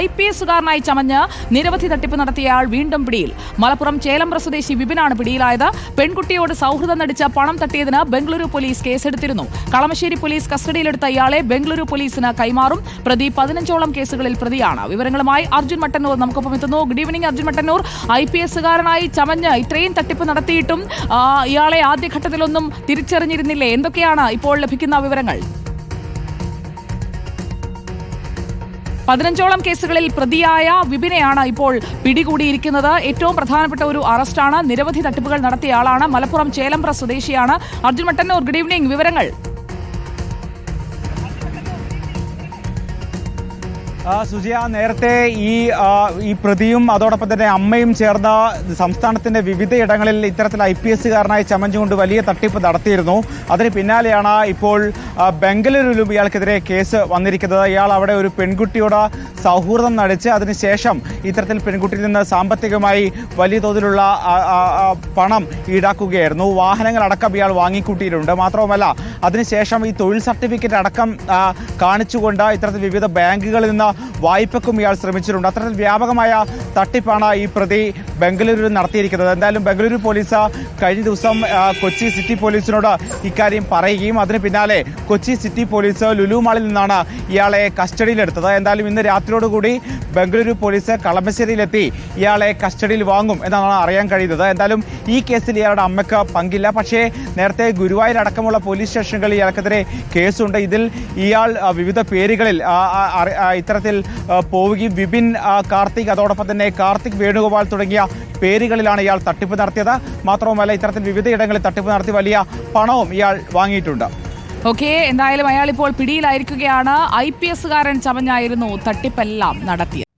I P എസുകാരനായി ചമഞ്ഞ് നിരവധി തട്ടിപ്പ് നടത്തിയയാൾ വീണ്ടും പിടിയിൽ. മലപ്പുറം ചേലമ്പ്ര സ്വദേശി വിപിനാണ് പിടിയിലായത്. പെൺകുട്ടിയോട് സൗഹൃദം നടിച്ച പണം തട്ടിയതിന് ബംഗളൂരു പോലീസ് കേസെടുത്തിരുന്നു. കളമശ്ശേരി പോലീസ് കസ്റ്റഡിയിലെടുത്ത ഇയാളെ ബംഗളൂരു പോലീസിന് കൈമാറും. പ്രതി പതിനഞ്ചോളം കേസുകളിൽ പ്രതിയാണ്. വിവരങ്ങളുമായി അർജുൻ മട്ടന്നൂർ നമുക്കൊപ്പം എത്തുന്നു. Good evening Arjun Mattannur. I P എസുകാരനായി ചമഞ്ഞ് ഇത്രയും തട്ടിപ്പ് നടത്തിയിട്ടും ഇയാളെ ആദ്യഘട്ടത്തിലൊന്നും തിരിച്ചറിഞ്ഞിരുന്നില്ലേ? എന്തൊക്കെയാണ് ഇപ്പോൾ ലഭിക്കുന്ന വിവരങ്ങൾ? പതിനഞ്ചോളം കേസുകളിൽ പ്രതിയായ വിപിനെയാണ് ഇപ്പോൾ പിടികൂടിയിരിക്കുന്നത്. ഏറ്റവും പ്രധാനപ്പെട്ട ഒരു അറസ്റ്റാണ്. നിരവധി തട്ടിപ്പുകൾ നടത്തിയ ആളാണ്. മലപ്പുറം ചേലമ്പ്ര സ്വദേശിയാണ്. അർജുൻ മട്ടന്നൂർ ഗുഡ് ഈവനിംഗ് വിവരങ്ങൾ? സുജിയ നേരത്തെ ഈ ഈ പ്രതിയും അതോടൊപ്പം തന്നെ അമ്മയും ചേർന്ന സംസ്ഥാനത്തിന്റെ വിവിധയിടങ്ങളിൽ ഇത്തരത്തിൽ ഐ പി എസ്സുകാരനായി ചമഞ്ഞുകൊണ്ട് വലിയ തട്ടിപ്പ് നടത്തിയിരുന്നു. അതിന് പിന്നാലെയാണ് ഇപ്പോൾ ബംഗളൂരുവിലും ഇയാൾക്കെതിരെ കേസ് വന്നിരിക്കുന്നത്. ഇയാൾ അവിടെ ഒരു പെൺകുട്ടിയോട് സൗഹൃദം നടിച്ച് അതിനുശേഷം ഇത്തരത്തിൽ പെൺകുട്ടിയിൽ നിന്ന് സാമ്പത്തികമായി വലിയ തോതിലുള്ള പണം ഈടാക്കുകയായിരുന്നു. വാഹനങ്ങളടക്കം ഇയാൾ വാങ്ങിക്കൂട്ടിയിട്ടുണ്ട്. മാത്രവുമല്ല അതിനുശേഷം ഈ തൊഴിൽ സർട്ടിഫിക്കറ്റ് അടക്കം കാണിച്ചുകൊണ്ട് ഇത്തരത്തിൽ വിവിധ ബാങ്കുകളിൽ നിന്ന് വായ്പക്കും ഇയാൾ ശ്രമിച്ചിട്ടുണ്ട്. അത്തരത്തിൽ വ്യാപകമായ തട്ടിപ്പാണ് ഈ പ്രതി ബംഗളൂരുവിൽ നടത്തിയിരിക്കുന്നത്. എന്തായാലും ബംഗളൂരു പോലീസ് കഴിഞ്ഞ ദിവസം കൊച്ചി സിറ്റി പോലീസിനോട് ഇക്കാര്യം പറയുകയും അതിന് പിന്നാലെ കൊച്ചി സിറ്റി പോലീസ് ലുലു മാളിൽ നിന്നാണ് ഇയാളെ കസ്റ്റഡിയിലെടുത്തത്. എന്തായാലും ഇന്ന് രാത്രിയോടുകൂടി ബംഗളൂരു പോലീസ് കളമശ്ശേരിയിലെത്തി ഇയാളെ കസ്റ്റഡിയിൽ വാങ്ങും എന്നാണ് അറിയാൻ കഴിയുന്നത്. എന്തായാലും ഈ കേസിൽ ഇയാളുടെ അമ്മയ്ക്ക് പങ്കില്ല. പക്ഷേ നേരത്തെ ഗുരുവായൂർ അടക്കമുള്ള പോലീസ് സ്റ്റേഷനുകളിൽ ഇയാൾക്കെതിരെ കേസുണ്ട്. ഇതിൽ ഇയാൾ വിവിധ പേരുകളിൽ ഇത്തരത്തിൽ ആ, പോവുകയും വിപിൻ കാർത്തിക് അതോടൊപ്പം തന്നെ കാർത്തിക് വേണുഗോപാൽ തുടങ്ങിയ പേരുകളിലാണ് ഇയാൾ തട്ടിപ്പ് നടത്തിയത്. മാത്രവുമല്ല ഇത്തരത്തിൽ വിവിധയിടങ്ങളിൽ തട്ടിപ്പ് നടത്തി വലിയ പണവും ഇയാൾ വാങ്ങിയിട്ടുണ്ട്. ഓക്കെ എന്തായാലും അയാൾ ഇപ്പോൾ പിടിയിലായിരിക്കുകയാണ്. ഐ പി എസ്സുകാരൻ ചമഞ്ഞായിരുന്നു തട്ടിപ്പെല്ലാം നടത്തിയത്.